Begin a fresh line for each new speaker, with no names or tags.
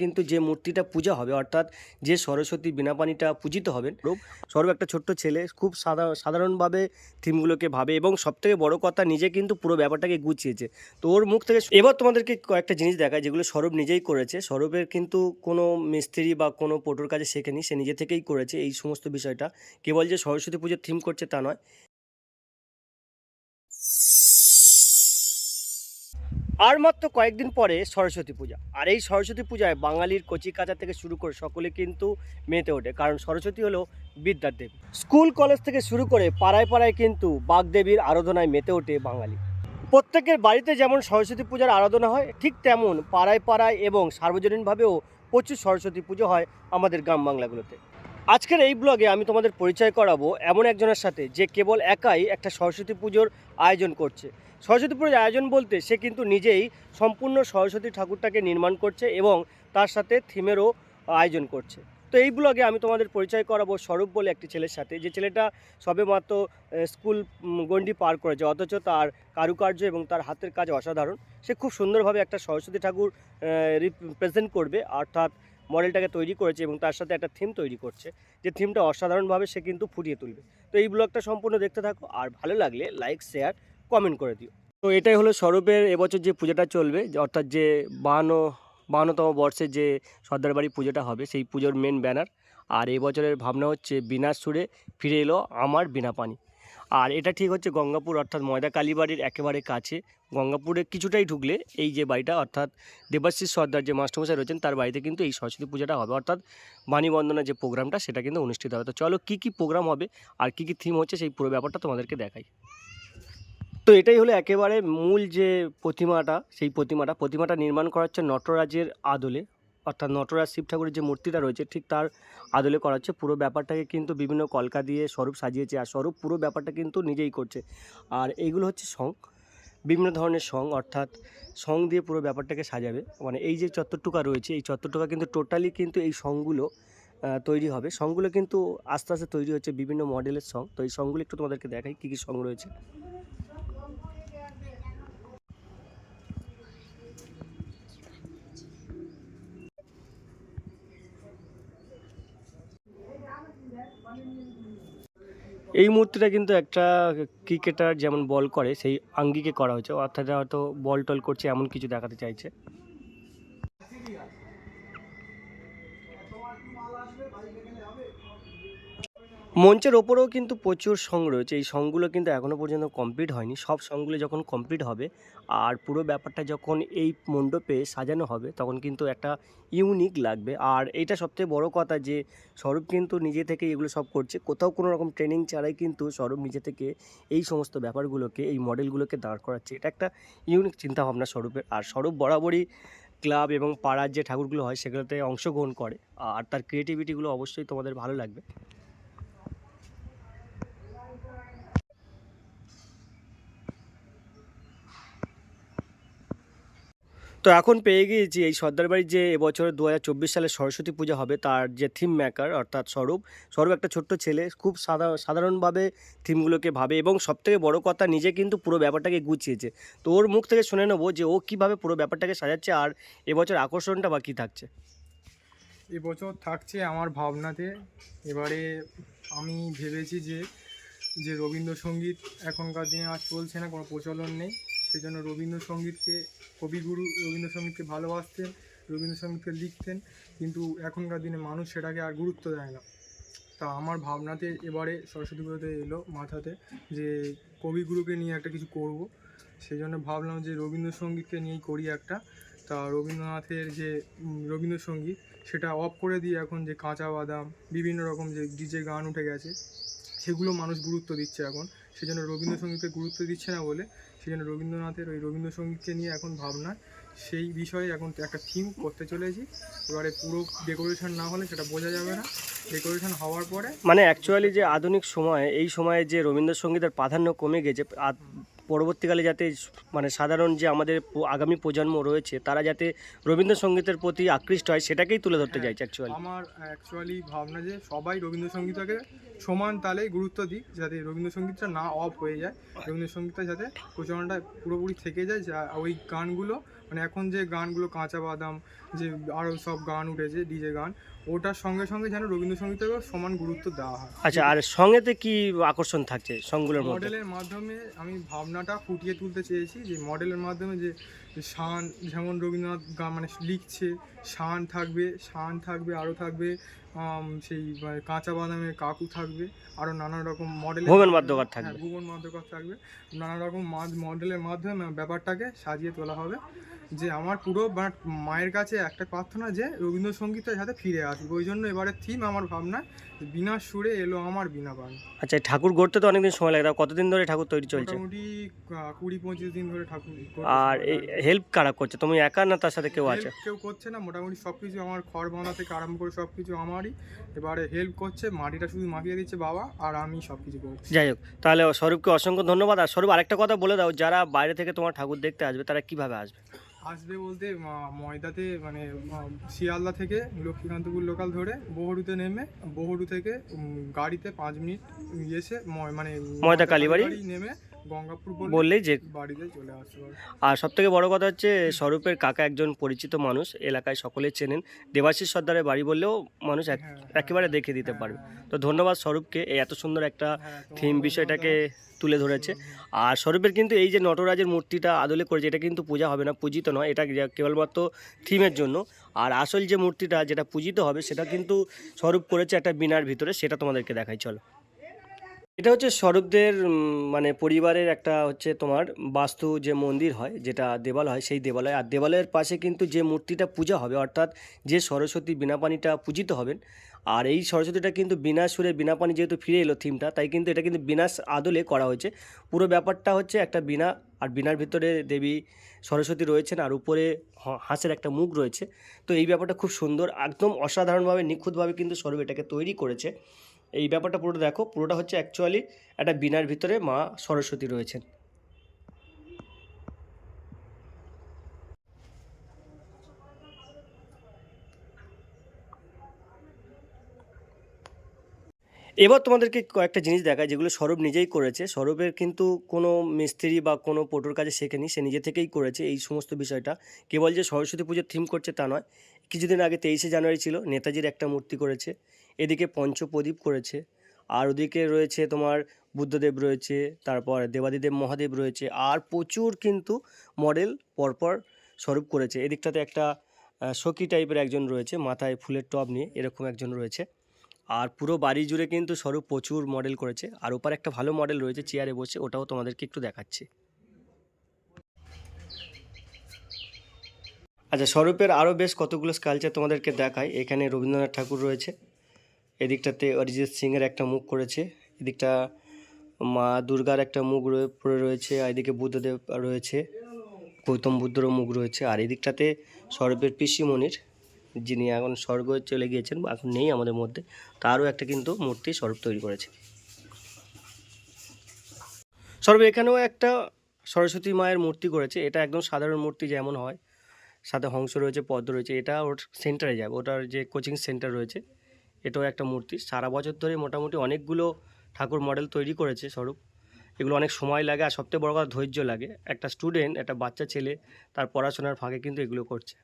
কিন্তু যে মূর্তিটা পূজা হবে, অর্থাৎ যে সরস্বতী বীণাপানিটা পূজিত হবেন রূপ সৌরভ একটা ছোট্ট ছেলে, খুব সাদা, সাধারণভাবে থিমগুলোকে ভাবে এবং সবথেকে বড় কথা, নিজে কিন্তু পুরো ব্যাপারটাকে গুছিয়েছে। তো ওর মুখ থেকে এবার তোমাদেরকে কয়েকটা জিনিস দেখায় যেগুলো সৌরভ নিজেই করেছে। সৌরভের কিন্তু কোনো মিস্ত্রি বা কোনো পটোর কাজে শেখেনি, সে নিজে থেকেই করেছে এই সমস্ত বিষয়টা। কেবল যে সরস্বতী পুজোর থিম করছে তা নয়। আর মাত্র কয়েকদিন পরে সরস্বতী পূজা। আর এই সরস্বতী পূজায় বাঙালির কচি কাচা থেকে শুরু করে সকলে কিন্তু মেতে ওঠে। কারণ সরস্বতী হলো বিদ্যার দেবী। স্কুল, কলেজ থেকে শুরু করে পাড়ায় পাড়ায় কিন্তু বাগদেবীর আরাধনায় মেতে ওঠে বাঙালি। প্রত্যেকের বাড়িতে যেমন সরস্বতী পূজার আরাধনা হয়, ঠিক তেমন পাড়ায় পাড়ায় এবং সার্বজনীনভাবেও প্রচুর সরস্বতী পুজো হয় আমাদের গ্রাম বাংলাগুলোতে। আজকের এই ব্লগে আমি তোমাদের পরিচয় করাবো এমন একজনের সাথে যে কেবল একাই একটা সরস্বতী পুজোর আয়োজন করছে। সরস্বতী পুজোর আয়োজন বলতে সে কিন্তু নিজেই সম্পূর্ণ সরস্বতী ঠাকুরটাকে নির্মাণ করছে এবং তার সাথে থিমেরও আয়োজন করছে। তো এই ব্লগে আমি তোমাদের পরিচয় করাবো স্বরূপ বলে একটি ছেলের সাথে যে ছেলেটা সবেমাত্র আহ, স্কুল গণ্ডি পার করেছে অথচ তার কারুকার্য এবং তার হাতের কাজ অসাধারণ। সে খুব সুন্দরভাবে একটা সরস্বতী ঠাকুর রিপ্রেজেন্ট করবে অর্থাৎ মডেলটাকে তৈরি করেছে এবং তার সাথে একটা থিম তৈরি করছে। যে থিমটা অসাধারণভাবে সে কিন্তু ফুটিয়ে তুলবে। তো এই ব্লগটা সম্পূর্ণ দেখতে থাকো। আর ভালো লাগলে লাইক শেয়ার কমেন্ট করে দিও। তো এটাই হলো স্বরূপের এবছর যে পুজোটা চলবে অর্থাৎ যে বাহান্ন, বাহান্নতম বর্ষে যে সর্দার বাড়ি পুজোটা হবে, সেই পুজোর মেন ব্যানার আর এবছরের ভাবনা হচ্ছে বিনা সুরে ফিরে এলো আমার বিনা পানি। আর এটা ঠিক হচ্ছে গঙ্গাপুর, অর্থাৎ ময়দা কালীবাড়ির একেবারে কাছে। গঙ্গাপুরে কিছুটাই ঢুকলে এই যে বাড়িটা, অর্থাৎ দেবাশিস সর্দার যে মাস্টারমশাই রয়েছেন, তার বাড়িতে কিন্তু এই সরস্বতী পূজাটা হবে। অর্থাৎ বাণী বন্দনা যে প্রোগ্রামটা, সেটা কিন্তু অনুষ্ঠিত হবে। তো চলো, কী কী প্রোগ্রাম হবে আর কী কী থিম হচ্ছে, সেই পুরো ব্যাপারটা তোমাদেরকে দেখাই। তো এটাই হলো একেবারে মূল যে প্রতিমাটা, সেই প্রতিমাটা। প্রতিমাটা নির্মাণ করা হচ্ছে নটরাজের আদলে। অর্থাৎ নটরাজ শিব ঠাকুরের যে মূর্তিটা রয়েছে, ঠিক তার আদলে করা হচ্ছে। পুরো ব্যাপারটাকে কিন্তু বিভিন্ন কলকা দিয়ে স্বরূপ সাজিয়েছে আর স্বরূপ পুরো ব্যাপারটা কিন্তু নিজেই করছে। আর এইগুলো হচ্ছে সং, বিভিন্ন ধরনের সং, অর্থাৎ সং দিয়ে পুরো ব্যাপারটাকে সাজাবে। মানে এই যে চত্বরটুকা রয়েছে, এই চত্বরটুকা কিন্তু টোটালি কিন্তু এই সংগুলো তৈরি হবে। সংগুলো কিন্তু আস্তে আস্তে তৈরি হচ্ছে বিভিন্ন মডেলের সং। তো এই সংগুলো একটু তোমাদেরকে দেখাই, কী কী সং রয়েছে? এই মূর্তিটা কিন্তু একটা ক্রিকেটার যেমন বল করে, সেই আঙ্গিকে করা হয়েছে। অর্থাৎ হয়তো বল টল করছে, এমন কিছু দেখাতে চাইছে। মঞ্চের ওপরেও কিন্তু প্রচুর সং রয়েছে। এই সংগুলো কিন্তু এখনও পর্যন্ত কমপ্লিট হয়নি। সব সংগুলো যখন কমপ্লিট হবে আর পুরো ব্যাপারটা যখন এই মণ্ডপে সাজানো হবে, তখন কিন্তু একটা ইউনিক লাগবে। আর এইটা সবথেকে বড় কথা যে, স্বরূপ কিন্তু নিজে থেকে এগুলো সব করছে। কোথাও কোনো রকম ট্রেনিং ছাড়াই কিন্তু স্বরূপ নিজে থেকে এই সমস্ত ব্যাপারগুলোকে, এই মডেলগুলোকে দাঁড় করাচ্ছে। এটা একটা ইউনিক চিন্তাভাবনা স্বরূপের। আর স্বরূপ বরাবরই ক্লাব এবং পাড়ার যে ঠাকুরগুলো হয়, সেগুলোতে অংশগ্রহণ করে। আর তার ক্রিয়েটিভিটিগুলো অবশ্যই তোমাদের ভালো লাগবে। তো এখন পেয়ে গিয়েছি এই সর্দার বাড়ির যে এবছর দু হাজার চব্বিশ সালে সরস্বতী পূজা হবে, তার যে থিম মেকার অর্থাৎ স্বরূপ স্বরূপ একটা ছোট্ট ছেলে, খুব সাধারণ সাধারণভাবে থিমগুলোকে ভাবে এবং সবথেকে বড় কথা নিজে কিন্তু পুরো ব্যাপারটাকে গুছিয়েছে। তো ওর মুখ থেকে শুনে নেব যে ও কীভাবে পুরো ব্যাপারটাকে সাজাচ্ছে আর এবছর আকর্ষণটা বা কী থাকছে?
এবছর থাকছে আমার ভাবনাতে। এবারে আমি ভেবেছি যে যে রবীন্দ্রসঙ্গীত এখনকার দিনে আর চলছে না, কোনো প্রচলন নেই। সেজন্য রবীন্দ্রসঙ্গীতকে, কবিগুরু রবীন্দ্রসঙ্গীতকে ভালোবাসতেন, রবীন্দ্রসঙ্গীতকে লিখতেন, কিন্তু এখনকার দিনে মানুষ সেটাকে আর গুরুত্ব দেয় না। তা আমার ভাবনাতে এবারে সরস্বতী পুজোতে এলো মাথাতে যে কবিগুরুকে নিয়ে একটা কিছু করব। সেই জন্য ভাবলাম যে রবীন্দ্রসঙ্গীতকে নিয়েই করি একটা। তা রবীন্দ্রনাথের যে রবীন্দ্রসঙ্গীত সেটা অফ করে দিয়ে এখন যে কাঁচা বাদাম, বিভিন্ন রকম যে ডিজে গান উঠে গেছে, সেগুলো মানুষ গুরুত্ব দিচ্ছে এখন। সেজন্য রবীন্দ্রসঙ্গীতকে গুরুত্ব দিচ্ছে না বলে সেজন্য রবীন্দ্রনাথের ওই রবীন্দ্রসঙ্গীতকে নিয়ে এখন ভাবনা। সেই বিষয়ে এখন একটা থিম করতে চলেছি। এবারে পুরো ডেকোরেশন না হলে সেটা বোঝা যাবে না। ডেকোরেশন হওয়ার পরে
মানে অ্যাকচুয়ালি যে আধুনিক সময়ে, এই সময়ে যে রবীন্দ্রসঙ্গীতের প্রাধান্য কমে গেছে পরবর্তীকালে যাতে মানে সাধারণ যে আমাদের আগামী প্রজন্ম রয়েছে তারা যাতে রবীন্দ্রসঙ্গীতের প্রতি আকৃষ্ট হয় সেটাকেই তুলে ধরতে চাইছে অ্যাকচুয়ালি
আমার অ্যাকচুয়ালি ভাবনা যে সবাই রবীন্দ্রসঙ্গীতকে সমান তালে গুরুত্ব দিই যাতে রবীন্দ্রসঙ্গীতটা না অফ হয়ে যায় রবীন্দ্রসঙ্গীতটা যাতে প্রচলনটা পুরোপুরি থেকে যায় যা ওই গানগুলো মানে এখন যে গানগুলো কাঁচা বাদাম যে আরও সব গান উঠেছে ডিজে গান ওটার সঙ্গে সঙ্গে যেন রবীন্দ্রসঙ্গীতের সমান গুরুত্ব দেওয়া হয়।
আচ্ছা আর সঙ্গেতে কি আকর্ষণ থাকছে সঙ্গগুলোর
মডেলের মাধ্যমে আমি ভাবনাটা ফুটিয়ে তুলতে চেয়েছি যে মডেলের মাধ্যমে যে যে শান যেমন রবীন্দ্রনাথ গান মানে লিখছে শান থাকবে শান থাকবে আরও থাকবে সেই মানে কাঁচা বাদামের কাকু থাকবে আরও নানা রকম মডেল
ভুবন বাদ্যকর থাকবে।
ভুবন বাদ্যকর থাকবে নানা রকম মডেলের মাধ্যমে ব্যাপারটাকে সাজিয়ে তোলা হবে। যে আমার পুরো মানে মায়ের কাছে একটা প্রার্থনা যে রবীন্দ্রসঙ্গীতের সাথে ফিরে আসবে। ওই জন্য এবারে থিম আমার ভাবনা বিনা সুরে এলো আমার বিনা বান।
আচ্ছা ঠাকুর গড়তে তো অনেকদিন সময় লাগে। কতদিন ধরে ঠাকুর তৈরি চলছে?
মোটামুটি কুড়ি পঁচিশ দিন ধরে ঠাকুর
আর। হেল্প কারা করছে? তুমি একা না তার সাথে কেউ আছে?
কেউ করছে না মোটামুটি সব কিছু আমার খড় বাঁধা থেকে আরম্ভ করে সব কিছু আমারই। এবারে হেল্প করছে মাটিটা শুধু মাখিয়ে দিচ্ছে বাবা আর আমি সব কিছু করছি।
যাই হোক তাহলে স্বরূপকে অসংখ্য ধন্যবাদ। আর স্বরূপ আরেকটা কথা বলে দাও যারা বাইরে থেকে তোমার ঠাকুর দেখতে আসবে তারা কীভাবে আসবে?
আসবে বলতে ময়দাতে মানে শিয়ালদা থেকে লক্ষ্মীকান্তপুর লোকাল ধরে বহরুতে নেমে বহরু থেকে গাড়িতে পাঁচ মিনিট এসে ময়- মানে
ময়দা কালীবাড়ি?
নেমে গঙ্গাপুর
বললেই যে
বাড়িতে চলে আসতে
আর সব থেকে বড় কথা হচ্ছে স্বরূপের কাকা একজন পরিচিত মানুষ এলাকায় সকলে চেনেন। দেবাশিস সর্দারের বাড়ি বললেও মানুষ এক-
হ্যাঁ,
একেবারে দেখে দিতে
হ্যাঁ,
পারবে।
হ্যাঁ,
তো ধন্যবাদ স্বরূপকে এই এত সুন্দর একটা
হ্যাঁ,
থিম বিষয়টাকে তুলে ধরেছে। আর স্বরূপের কিন্তু এই যে নটরাজের মূর্তিটা আদলে করেছে এটা কিন্তু পূজা হবে না পূজিত নয় এটা কেবলমাত্র থিমের জন্য। আর আসল যে মূর্তিটা যেটা পূজিত হবে সেটা কিন্তু স্বরূপ করেছে একটা বিনার ভিতরে সেটা তোমাদেরকে দেখাই চলো। এটা হচ্ছে স্বরূপদের মানে পরিবারের একটা হচ্ছে তোমার বাস্তু যে মন্দির হয়, যেটা দেবালয় হয়, সেই দেবালয়। আর দেবালয়ের পাশে কিন্তু যে মূর্তিটা পূজা হবে, অর্থাৎ যে সরস্বতী বিনা পানিটা পূজিত হবেন, আর এই সরস্বতীটা কিন্তু বিনা সুরে, বিনা পানি যেহেতু ফিরে এলো থিমটা তাই কিন্তু এটা কিন্তু বিনাশ আদলে করা হয়েছে। পুরো ব্যাপারটা হচ্ছে একটা বিনা, আর বিনার ভিতরে দেবী সরস্বতী রয়েছেন, আর উপরে হাঁসের একটা মুখ রয়েছে। তো এই ব্যাপারটা খুব সুন্দর, একদম অসাধারণভাবে, নিখুঁতভাবে কিন্তু স্বরূপ এটাকে তৈরি করেছে। এই ব্যাপারটা পুরোটা দেখো। পুরোটা হচ্ছে অ্যাকচুয়ালি একটা বিনার ভিতরে মা সরস্বতী রয়েছেন। এবার তোমাদেরকে কয়েকটা জিনিস দেখায় যেগুলো সৌরভ নিজেই করেছে। সৌরভের কিন্তু কোনো মিস্ত্রি বা কোনো পটুর কাছে শেখেনি, সে নিজে থেকেই করেছে এই সমস্ত বিষয়টা। কেবল যে সরস্বতী পুজোর থিম করছে তা নয়। কিছুদিন আগে তেইশে জানুয়ারি ছিল, নেতাজির একটা মূর্তি করেছে। এদিকে পঞ্চপ্রদীপ করেছে, আর ওদিকে রয়েছে তোমার বুদ্ধদেব রয়েছে, তারপর দেবাদিদেব মহাদেব রয়েছে, আর প্রচুর কিন্তু মডেল পরপর স্বরূপ করেছে। এদিকটাতে একটা সখী টাইপের একজন রয়েছে, মাথায় ফুলের টব নিয়ে এরকম একজন রয়েছে। আর পুরো বাড়ি জুড়ে কিন্তু স্বরূপ প্রচুর মডেল করেছে, আর ওপার একটা ভালো মডেল রয়েছে চেয়ারে বসে, ওটাও তোমাদেরকে একটু দেখাচ্ছি। আচ্ছা স্বরূপের আরও বেশ কতগুলো স্কালচার তোমাদেরকে দেখায় এখানে রবীন্দ্রনাথ ঠাকুর রয়েছে এদিকটাতে অরিজিৎ সিংয়ের একটা মুখ করেছে, এদিকটা মা দুর্গার একটা মুখ পড়ে রয়েছে আর এদিকে বুদ্ধদেব রয়েছে, গৌতম বুদ্ধরও মুখ রয়েছে। আর এদিকটাতে স্বরূপের পিসিমণির, যিনি এখন স্বর্গ চলে গিয়েছেন এখন নেই আমাদের মধ্যে, তারও একটা কিন্তু মূর্তি স্বরূপ তৈরি করেছে। স্বরূপ এখানেও একটা সরস্বতী মায়ের মূর্তি করেছে, এটা একদম সাধারণ মূর্তি যেমন হয়, সাথে হংস রয়েছে, পদ্ম রয়েছে, এটা ওর সেন্টারে যাবে, ওটার যে কোচিং সেন্টার রয়েছে এটাও একটা মূর্তি। সারা বছর ধরে মোটামুটি অনেকগুলো ঠাকুর মডেল তৈরি করেছে স্বরূপ। এগুলো অনেক সময় লাগে আর সবথেকে বড় কথা ধৈর্য লাগে। একটা স্টুডেন্ট একটা বাচ্চা ছেলে, তার পড়াশোনার ফাঁকে কিন্তু এগুলো করছে।